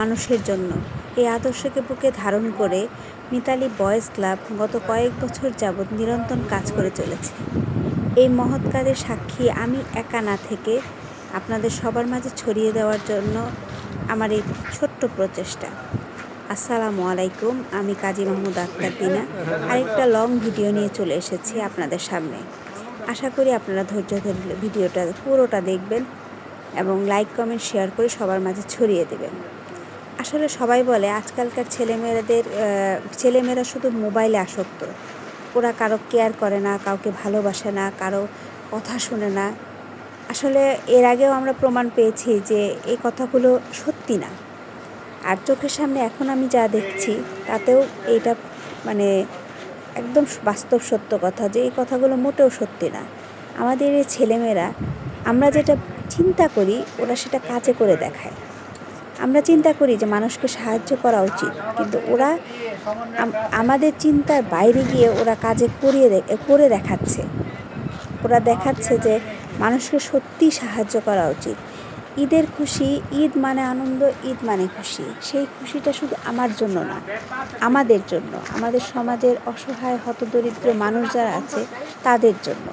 মানুষের জন্য। এই আদর্শকে বুকে ধারণ করে মিতালি বয়েজ ক্লাব গত কয়েক বছর যাবৎ নিরন্তর কাজ করে চলেছে। এই মহৎ কাজের সাক্ষী আমি একা না থেকে আপনাদের সবার মাঝে ছড়িয়ে দেওয়ার জন্য আমার এই ছোট্ট প্রচেষ্টা। আসসালামু আলাইকুম, আমি কাজী মাহমুদ আক্তার দিনা আরেকটা লং ভিডিও নিয়ে চলে এসেছি আপনাদের সামনে। আশা করি আপনারা ধৈর্য ধরে ভিডিওটা পুরোটা দেখবেন এবং লাইক, কমেন্ট, শেয়ার করে সবার মাঝে ছড়িয়ে দেবেন। আসলে সবাই বলে আজকালকার ছেলেমেয়েদের ছেলেমেয়েরা শুধু মোবাইলে আসক্ত। ওরা কারও কেয়ার করে না, কাউকে ভালোবাসে না, কারও কথা শুনে না। আসলে এর আগেও আমরা প্রমাণ পেয়েছি যে এই কথাগুলো সত্যি না। আর চোখের সামনে এখন আমি যা দেখছি, তাতেও এইটা মানে একদম বাস্তব সত্য কথা যে এই কথাগুলো মোটেও সত্যি না। আমাদের এই ছেলেমেয়েরা, আমরা যেটা চিন্তা করি, ওরা সেটা কাজে করে দেখায়। আমরা চিন্তা করি যে মানুষকে সাহায্য করা উচিত। কিন্তু ওরা আমাদের চিন্তার বাইরে গিয়ে ওরা কাজে করিয়ে করে দেখাচ্ছে। ওরা দেখাচ্ছে যে মানুষকে সত্যি সাহায্য করা উচিত। ঈদের খুশি, ঈদ মানে আনন্দ, ঈদ মানে খুশি। সেই খুশিটা শুধু আমার জন্য না, আমাদের জন্য। আমাদের সমাজের অসহায়, হতদরিদ্র মানুষ যারা আছে, তাদের জন্য।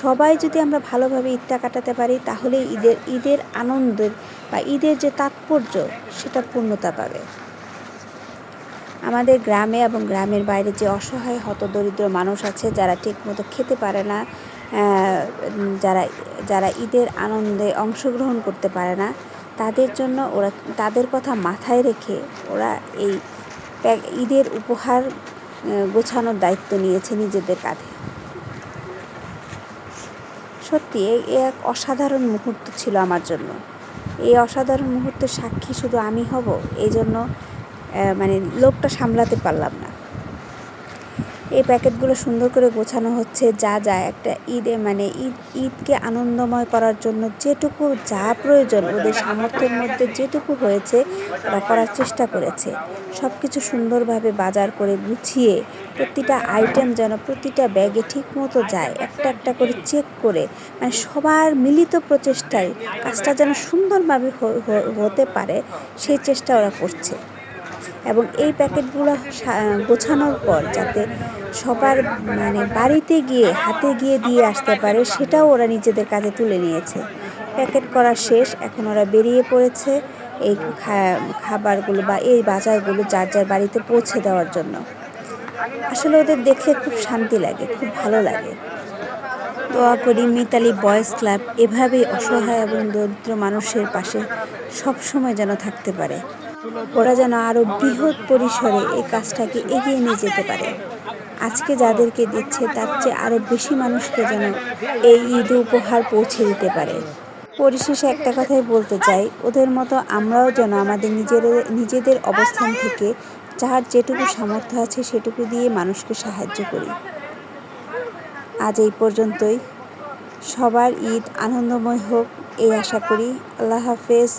সবাই যদি আমরা ভালোভাবে ঈদটা কাটাতে পারি, তাহলে ঈদের ঈদের আনন্দের বা ঈদের যে তাৎপর্য, সেটা পূর্ণতা পাবে। আমাদের গ্রামে এবং গ্রামের বাইরে যে অসহায়, হতদরিদ্র মানুষ আছে, যারা ঠিকমতো খেতে পারে না যারা যারা ঈদের আনন্দে অংশগ্রহণ করতে পারে না, তাদের জন্য ওরা, তাদের কথা মাথায় রেখে ওরা এই ঈদের উপহার গোছানোর দায়িত্ব নিয়েছে নিজেদের কাঁধে। সত্যি এ- এক অসাধারণ মুহূর্ত ছিল আমার জন্য। এই অসাধারণ মুহূর্তের সাক্ষী শুধু আমি হব এই জন্য মানে লোকটা সামলাতে পারলাম না। এই প্যাকেটগুলো সুন্দর করে গোছানো হচ্ছে, যা যা একটা ঈদে মানে ঈদ, ঈদকে আনন্দময় করার জন্য যেটুকু যা প্রয়োজন ওদের সামর্থ্যের মধ্যে যেটুকু হয়েছে ওরা করার চেষ্টা করেছে। সব কিছু সুন্দরভাবে বাজার করে গুছিয়ে প্রতিটা আইটেম যেন প্রতিটা ব্যাগে ঠিক মতো যায়, একটা একটা করে চেক করে মানে সবার মিলিত প্রচেষ্টায় কাজটা যেন সুন্দরভাবে হতে পারে, সেই চেষ্টা ওরা করছে। এবং এই প্যাকেটগুলো গোছানোর পর যাতে সবার মানে বাড়িতে গিয়ে, হাতে গিয়ে দিয়ে আসতে পারে, সেটাও ওরা নিজেদের কাজে তুলে নিয়েছে। প্যাকেট করা শেষ, এখন ওরা বেরিয়ে পড়েছে এই খাবারগুলো বা এই বাজারগুলো যার যার বাড়িতে পৌঁছে দেওয়ার জন্য। আসলে ওদের দেখে খুব শান্তি লাগে, খুব ভালো লাগে। দোয়া করি মিতালি বয়েজ ক্লাব এভাবেই অসহায় এবং দরিদ্র মানুষের পাশে সবসময় যেন থাকতে পারে। ওরা যেন আরও বৃহৎ পরিসরে এই কাজটাকে এগিয়ে নিয়ে যেতে পারে। আজকে যাদেরকে দিচ্ছে, তার চেয়ে আরও বেশি মানুষকে যেন এই ঈদ উপহার পৌঁছে দিতে পারে। পরিশেষে একটা কথাই বলতে চাই, ওদের মতো আমরাও যেন আমাদের নিজেদের নিজেদের অবস্থান থেকে যার যেটুকু সামর্থ্য আছে সেটুকু দিয়ে মানুষকে সাহায্য করি। আজ এই পর্যন্তই। সবার ঈদ আনন্দময় হোক, এই আশা করি। আল্লাহ হাফেজ।